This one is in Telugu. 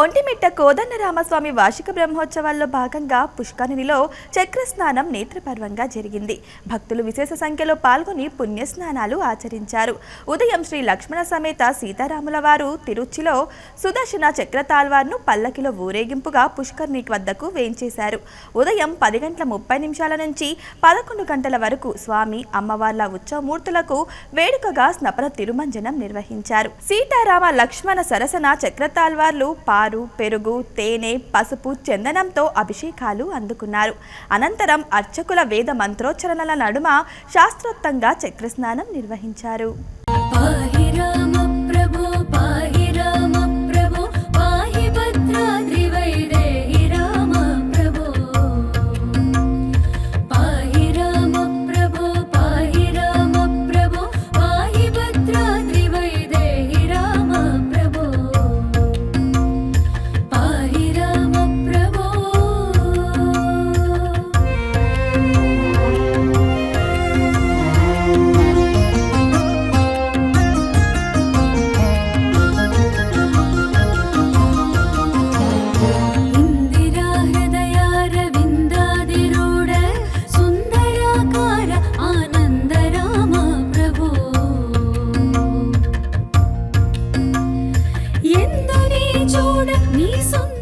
ఒంటిమిట్ట కోదండరామస్వామి వార్షిక బ్రహ్మోత్సవాల్లో భాగంగా పుష్కరిణిలో చక్ర స్నానం నేత్రపర్వంగా జరిగింది. భక్తులు విశేష సంఖ్యలో పాల్గొని పుణ్యస్నానాలు ఆచరించారు. ఉదయం శ్రీ లక్ష్మణ సమేత సీతారాముల వారు తిరుచిలో సుదర్శన చక్రతాల్వార్ను పల్లకిలో ఊరేగింపుగా పుష్కరిణి వద్దకు వేయించేశారు ఉదయం పది గంటల ముప్పై నిమిషాల నుంచి పదకొండు గంటల వరకు స్వామి అమ్మవార్ల ఉత్సవమూర్తులకు వేడుకగా స్నపన తిరుమంజనం నిర్వహించారు. సీతారామ లక్ష్మణ సరసన చక్రతాల్వార్లు పారు పెరుగు తేనె పసుపు చందనంతో అభిషేకాలు అందుకున్నారు. అనంతరం అర్చకుల వేద మంత్రోచ్చరణల నడుమ శాస్త్రోక్తంగా చక్రస్నానం నిర్వహించారు. நெஞ்சோடு நீ சொன்ன